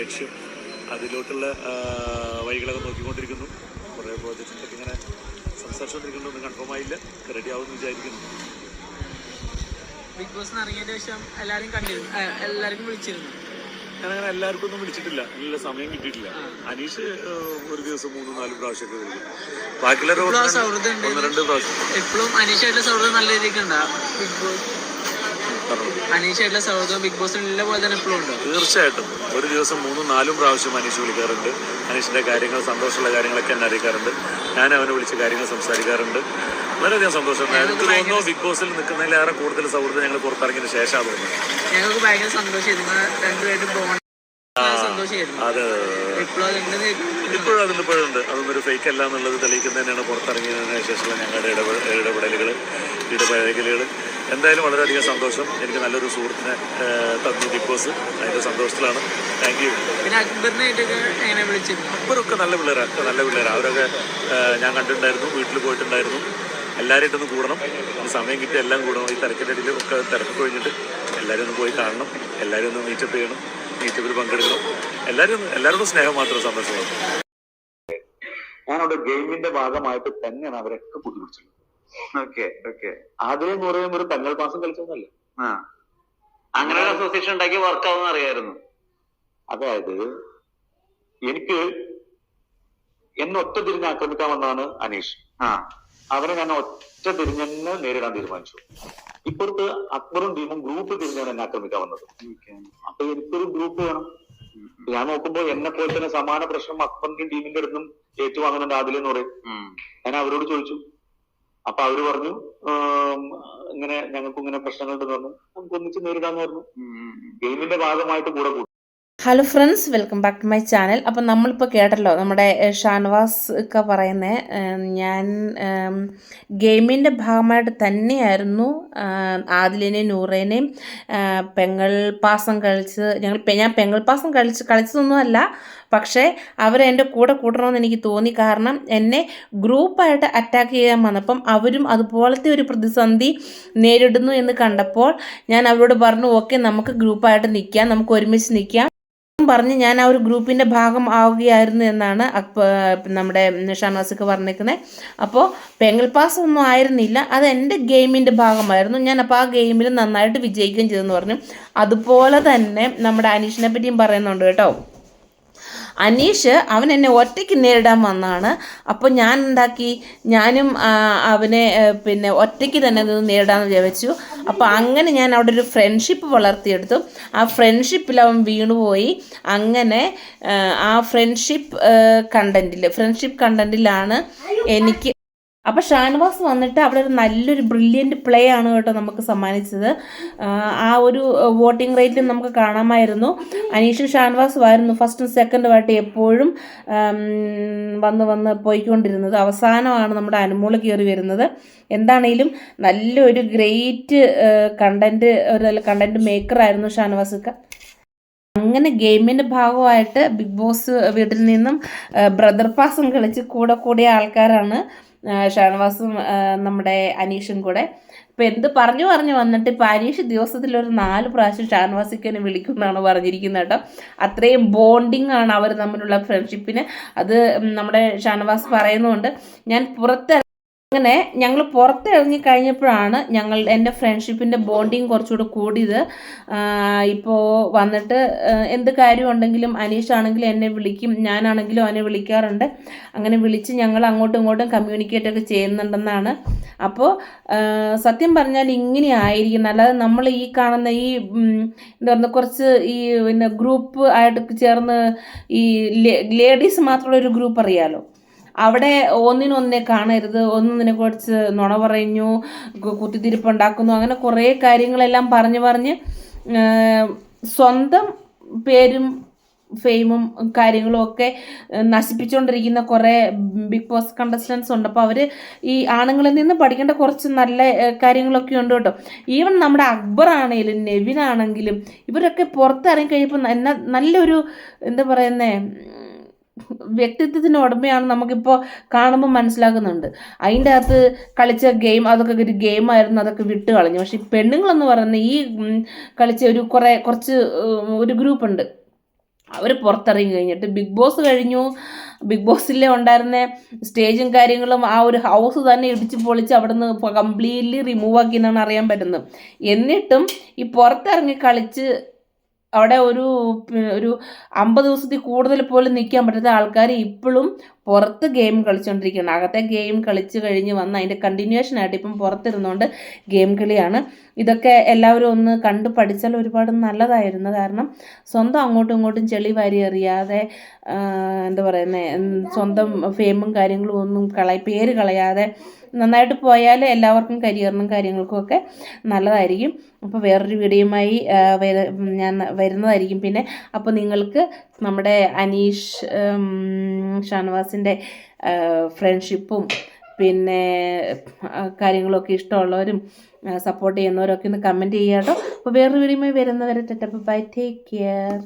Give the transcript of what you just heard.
ലക്ഷ്യം അതിലോട്ടുള്ള വഴികളൊക്കെ നോക്കിക്കൊണ്ടിരിക്കുന്നു. കുറേ പ്രോജക്റ്റിന്റെ ഇങ്ങനെ സംസാരിച്ചുകൊണ്ടിരിക്കുന്നു. ഒന്നും കൺഫേം ആയില്ല. റെഡി ആവുമെന്ന് വിചാരിക്കുന്നു. ബിഗ് ബോസ് ഇറങ്ങിയതിന് ശേഷം കണ്ടിരുന്നു. എല്ലാവർക്കും വിളിച്ചിരുന്നു. എല്ലാവർക്കും ഒന്നും വിളിച്ചിട്ടില്ല. നല്ല സമയം കിട്ടിയിട്ടില്ല. അനീഷ് ഒരു ദിവസം മൂന്ന് നാല് പ്രാവശ്യമൊക്കെ വിളിക്കും. ബാക്കിയുള്ള ഒന്ന് രണ്ട് പ്രാവശ്യം. എപ്പോഴും അനീഷായിട്ടുള്ള സൗഹൃദം നല്ല രീതിക്ക് ഉണ്ടാകും ബിഗ് ബോസ് അനീഷായിട്ടുള്ള സൗഹൃദം ബിഗ് ബോസിലുള്ള പോലെ തന്നെ എപ്പോഴും ഉണ്ടോ? തീർച്ചയായിട്ടും. ഒരു ദിവസം മൂന്നും നാലും പ്രാവശ്യം അനീഷ് വിളിക്കാറുണ്ട്. അനീഷിന്റെ കാര്യങ്ങൾ സന്തോഷമുള്ള കാര്യങ്ങളൊക്കെ എന്നെ അറിയിക്കാറുണ്ട്. ഞാൻ അവനെ വിളിച്ച് കാര്യങ്ങൾ സംസാരിക്കാറുണ്ട്. വളരെയധികം സന്തോഷം. എനിക്ക് തോന്നുന്നു ബിഗ് ബോസിൽ നിൽക്കുന്നതിലേറെ കൂടുതൽ സൗഹൃദം ഞങ്ങൾ പുറത്തിറങ്ങിയതിന് ശേഷമാണ് തോന്നുന്നത് ഞങ്ങൾക്ക് ഭയങ്കര സന്തോഷം. രണ്ടുപേരും പോകണം അത് ഇപ്പോഴും അതിന് ഇപ്പോഴുണ്ട്. അതൊന്നും ഒരു ഫേക്ക് അല്ല എന്നുള്ളത് തെളിയിക്കുന്നതിനാണ് പുറത്തിറങ്ങിയതിന് ശേഷമുള്ള ഞങ്ങളുടെ ഇടപെ ഇടപെടലുകൾ ഇടപഴകലുകൾ എന്തായാലും വളരെയധികം സന്തോഷം. എനിക്ക് നല്ലൊരു സുഹൃത്തിനെ തന്നു ബിക്കോസ് അതിന്റെ സന്തോഷത്തിലാണ്. താങ്ക് യു അക്ബറൊക്കെ നല്ല പിള്ളേരാണ് നല്ല പിള്ളേരാണ് അവരൊക്കെ ഞാൻ കണ്ടിട്ടുണ്ടായിരുന്നു വീട്ടിൽ പോയിട്ടുണ്ടായിരുന്നു. എല്ലാവരായിട്ടൊന്ന് കൂടണം. ഈ സമയം കിട്ടി എല്ലാം കൂടണം. ഈ തിരക്കിന്റെ ഇടയിൽ ഒക്കെ തിരക്ക് കഴിഞ്ഞിട്ട് എല്ലാവരും ഒന്ന് പോയി കാണണം. എല്ലാവരും ഒന്ന് മീറ്റപ്പ് ചെയ്യണം. മീറ്റപ്പിൽ പങ്കെടുക്കണം. എല്ലാവരും എല്ലാവരോടും സ്നേഹം മാത്രം സന്തോഷമാണ് ഞാനവിടെ ഗെയിമിന്റെ ഭാഗമായിട്ട് തന്നെയാണ് അവരൊക്കെ കൂട്ടിപ്പിടിച്ചത്. Okay okay. ആദ്യം എന്ന് പറയുമ്പോൾ ഒരു തങ്ങൾ മാസം കളിച്ചതല്ലേ? ആ. അങ്ങനെ ഒരു അസോസിയേഷൻ ഉണ്ടാക്കി വർക്ക് ആവുന്ന അറിയായിരുന്നു. അതായത് എനിക്ക് എന്നെ ഒറ്റ തിരിഞ്ഞ് ആക്രമിക്കാൻ വന്നതാണ് അനീഷ്. ആ. അവനെ ഞാൻ ഒറ്റ തിരിഞ്ഞെന്നെ നേരിടാൻ തീരുമാനിച്ചു. ഇപ്പുറത്ത് അക്ബറും ടീമും ഗ്രൂപ്പ് തിരിഞ്ഞാണ് എന്നെ ആക്രമിക്കാൻ വന്നത്. അപ്പൊ എനിക്കൊരു ഗ്രൂപ്പ് വേണം. ഞാൻ നോക്കുമ്പോ എന്നെ പോലെ തന്നെ സമാന പ്രശ്നം അക്ബറിന്റെയും ടീമിന്റെ അടുത്തും ഏറ്റുവാങ്ങുന്നുണ്ട് എന്ന് പറയും. ഞാൻ അവരോട് ചോദിച്ചു. അപ്പൊ അവർ പറഞ്ഞു ഇങ്ങനെ ഞങ്ങൾക്ക് ഇങ്ങനെ പ്രശ്നങ്ങളുണ്ടെന്ന് പറഞ്ഞു. നമുക്ക് ഒന്നിച്ച് നേരിടാന്ന് പറഞ്ഞു. ഗെയിമിന്റെ ഭാഗമായിട്ട് കൂടെ കൂടി. Hello friends welcome back to my channel അപ്പം നമ്മളിപ്പോൾ കേട്ടല്ലോ നമ്മുടെ ഷാൻവാസ് ഒക്കെ പറയുന്നത് ഞാൻ ഗെയിമിന്റെ ഭാഗമായിട്ട് തന്നെയായിരുന്നു ആദിലിനെയും നൂറേനെയും പെങ്ങൾ പാസം കളിച്ച് ഞങ്ങൾ ഞാൻ പെങ്ങൾ പാസം കളിച്ച് കളിച്ചതൊന്നുമല്ല പക്ഷേ അവരെന്റെ കൂടെ കൂട്ടണമെന്ന് എനിക്ക് തോന്നി. കാരണം എന്നെ ഗ്രൂപ്പായിട്ട് അറ്റാക്ക് ചെയ്യാൻ വന്നപ്പം അവരും അതുപോലത്തെ ഒരു പ്രതിസന്ധി നേരിടുന്നു എന്ന് കണ്ടപ്പോൾ ഞാൻ അവരോട് പറഞ്ഞു ഓക്കെ നമുക്ക് ഗ്രൂപ്പായിട്ട് നിൽക്കാം നമുക്ക് ഒരുമിച്ച് നിൽക്കാം. പറഞ്ഞ് ഞാൻ ആ ഒരു ഗ്രൂപ്പിന്റെ ഭാഗം ആവുകയായിരുന്നു എന്നാണ് അക്ബ നമ്മുടെ ഷാനവാസൊക്കെ പറഞ്ഞേക്കുന്നത് അപ്പോൾ പെങ്ങൽ പാസ് ഒന്നും ആയിരുന്നില്ല. അത് എന്റെ ഗെയിമിന്റെ ഭാഗമായിരുന്നു. ഞാൻ അപ്പോൾ ആ ഗെയിമിൽ നന്നായിട്ട് വിജയിക്കുകയും ചെയ്തെന്ന് പറഞ്ഞു. അതുപോലെ തന്നെ നമ്മുടെ അനീഷിനെ പറ്റിയും പറയുന്നുണ്ട് കേട്ടോ. അനീഷ് അവൻ എന്നെ ഒറ്റയ്ക്ക് നേരിടാൻ വന്നാണ്. അപ്പോൾ ഞാൻ എന്താക്കി? ഞാനും അവനെ പിന്നെ ഒറ്റയ്ക്ക് തന്നെ നേരിടാമെന്ന് വിചാരിച്ചു. അപ്പോൾ അങ്ങനെ ഞാൻ അവിടെ ഒരു ഫ്രണ്ട്ഷിപ്പ് വളർത്തിയെടുത്തു. ആ ഫ്രണ്ട്ഷിപ്പിൽ അവൻ വീണുപോയി. അങ്ങനെ ആ ഫ്രണ്ട്ഷിപ്പ് കണ്ടന്റിൽ ഫ്രണ്ട്ഷിപ്പ് കണ്ടന്റിലാണ് എനിക്ക് അപ്പോൾ ഷാനവാസ് വന്നിട്ട് അവിടെ ഒരു നല്ലൊരു ബ്രില്യന്റ് പ്ലേ ആണ് കേട്ടോ നമുക്ക് സമ്മാനിച്ചത്. ആ, ഒരു വോട്ടിംഗ് റേറ്റിൽ നമുക്ക് കാണാമായിരുന്നു. അനീഷ് ഷാൻവാസ് ആയിരുന്നു ഫസ്റ്റും സെക്കൻഡും ആയിട്ട് എപ്പോഴും വന്ന് വന്ന് പോയിക്കൊണ്ടിരുന്നത്. അവസാനമാണ് നമ്മുടെ അനുമോൾ കയറി വരുന്നത്. എന്താണേലും നല്ലൊരു ഗ്രേറ്റ് കണ്ടന്റ് ഒരു നല്ല കണ്ടന്റ് മേക്കറായിരുന്നു ഷാനവാസൊക്കെ. അങ്ങനെ ഗെയിമിന്റെ ഭാഗമായിട്ട് ബിഗ് ബോസ് വീട്ടിൽ നിന്നും ബ്രദർ പാസം കളിച്ച് കൂടെ കൂടിയ ആൾക്കാരാണ് ഷാനവാസും നമ്മുടെ അനീഷും കൂടെ. ഇപ്പം എന്ത് പറഞ്ഞു പറഞ്ഞു വന്നിട്ട് ഇപ്പം അനീഷ് ദിവസത്തിൽ ഒരു നാല് പ്രാവശ്യം ഷാനവാസിക്കനെ വിളിക്കുമെന്നാണ് പറഞ്ഞിരിക്കുന്നത് കേട്ടോ. അത്രയും ബോണ്ടിങ് ആണ് അവർ തമ്മിലുള്ള ഫ്രണ്ട്ഷിപ്പിന് അത് നമ്മുടെ ഷാനവാസ് പറയുന്നുണ്ട്. ഞാൻ പുറത്ത് അങ്ങനെ ഞങ്ങൾ പുറത്തിറങ്ങി കഴിഞ്ഞപ്പോഴാണ് ഞങ്ങൾ എന്റെ ഫ്രണ്ട്ഷിപ്പിന്റെ ബോണ്ടിങ് കുറച്ചുകൂടെ കൂടിയത്. ഇപ്പോൾ വന്നിട്ട് എന്ത് കാര്യമുണ്ടെങ്കിലും അനീഷാണെങ്കിലും എന്നെ വിളിക്കും ഞാനാണെങ്കിലും അവനെ വിളിക്കാറുണ്ട്. അങ്ങനെ വിളിച്ച് ഞങ്ങൾ അങ്ങോട്ടും ഇങ്ങോട്ടും കമ്മ്യൂണിക്കേറ്റ് ഒക്കെ ചെയ്യുന്നുണ്ടെന്നാണ്. അപ്പോൾ സത്യം പറഞ്ഞാൽ ഇങ്ങനെ ആയിരിക്കണം അല്ലാതെ നമ്മൾ ഈ കാണുന്ന ഈ എന്താ പറയുക കുറച്ച് ഈ പിന്നെ ഗ്രൂപ്പ് ആയിട്ട് ചേർന്ന് ഈ ലേഡീസ് മാത്രമുള്ള ഒരു ഗ്രൂപ്പ് അറിയാലോ. അവിടെ ഒന്നിനൊന്നേ കാണരുത് ഒന്നിനെ കുറിച്ച് നുണ കു- കുത്തിത്തിരിപ്പുണ്ടാക്കുന്നു അങ്ങനെ കുറേ കാര്യങ്ങളെല്ലാം പറഞ്ഞ് പറഞ്ഞ് സ്വന്തം പേരും ഫെയിമും കാര്യങ്ങളും ഒക്കെ നശിപ്പിച്ചുകൊണ്ടിരിക്കുന്ന കുറേ ബിഗ് ബോസ് കണ്ടസ്റ്റൻസ് ഉണ്ട്. അപ്പോൾ അവർ ഈ ആണുങ്ങളിൽ നിന്ന് പഠിക്കേണ്ട കുറച്ച് നല്ല കാര്യങ്ങളൊക്കെ ഉണ്ട് കേട്ടോ. ഈവൻ നമ്മുടെ അക്ബർ ആണെങ്കിലും നെവിൻ ആണെങ്കിലും ഇവരൊക്കെ പുറത്തിറങ്ങി കഴിയുമ്പോൾ എന്നാ നല്ലൊരു എന്താ പറയുന്നേ വ്യക്തിത്വത്തിന് ഉടമയാണ് നമുക്കിപ്പോൾ കാണുമ്പോൾ മനസ്സിലാക്കുന്നുണ്ട് അതിന്റെ അകത്ത് കളിച്ച ഗെയിം അതൊക്കെ ഒരു ഗെയിമായിരുന്നു അതൊക്കെ വിട്ട് കളഞ്ഞു. പക്ഷേ ഈ പെണ്ണുങ്ങളെന്ന് പറയുന്ന ഈ കളിച്ച ഒരു കുറേ കുറച്ച് ഒരു ഗ്രൂപ്പുണ്ട് അവർ പുറത്തിറങ്ങി കഴിഞ്ഞിട്ട് ബിഗ് ബോസ് കഴിഞ്ഞു. ബിഗ് ബോസിലെ ഉണ്ടായിരുന്ന സ്റ്റേജും കാര്യങ്ങളും ആ ഒരു ഹൗസ് തന്നെ ഇടിച്ച് പൊളിച്ച് അവിടുന്ന് കംപ്ലീറ്റ്ലി റിമൂവ് ആക്കി എന്നാണ് അറിയാൻ പറ്റുന്നത്. എന്നിട്ടും ഈ പുറത്തിറങ്ങി കളിച്ച് അവിടെ ഒരു ഒരു അമ്പത് ദിവസത്തിൽ കൂടുതൽ പോലും നിൽക്കാൻ പറ്റാത്ത ആൾക്കാർ ഇപ്പോഴും പുറത്ത് ഗെയിം കളിച്ചുകൊണ്ടിരിക്കുകയാണ്. അകത്തെ ഗെയിം കളിച്ച് കഴിഞ്ഞ് വന്ന് അതിന്റെ കണ്ടിന്യൂഷൻ ആയിട്ട് ഇപ്പം പുറത്തിരുന്നുകൊണ്ട് ഗെയിം കളിയാണ്. ഇതൊക്കെ എല്ലാവരും ഒന്ന് കണ്ടു പഠിച്ചാൽ ഒരുപാട് നല്ലതായിരുന്നു. കാരണം സ്വന്തം അങ്ങോട്ടും ഇങ്ങോട്ടും ചെളി വാരി എറിയാതെ എന്താ പറയുന്നത് സ്വന്തം ഫെയിമും കാര്യങ്ങളും ഒന്നും കളയ പേര് കളയാതെ നന്നായിട്ട് പോയാൽ എല്ലാവർക്കും കരിയറിനും കാര്യങ്ങൾക്കും ഒക്കെ നല്ലതായിരിക്കും. അപ്പോൾ വേറൊരു വീഡിയോയുമായി ഞാൻ വരുന്നതായിരിക്കും. പിന്നെ അപ്പോൾ നിങ്ങൾക്ക് നമ്മുടെ അനീഷ് ഷാനവാസിന്റെ ഫ്രണ്ട്ഷിപ്പും പിന്നെ കാര്യങ്ങളൊക്കെ ഇഷ്ടമുള്ളവരും സപ്പോർട്ട് ചെയ്യുന്നവരൊക്കെ ഒന്ന് കമന്റ് ചെയ്യാട്ടോ. അപ്പോൾ വേറൊരു വീഡിയോയുമായി വരുന്നവരെ ടെറ്റപ്പ് ബൈ ടേക്ക് കെയർ.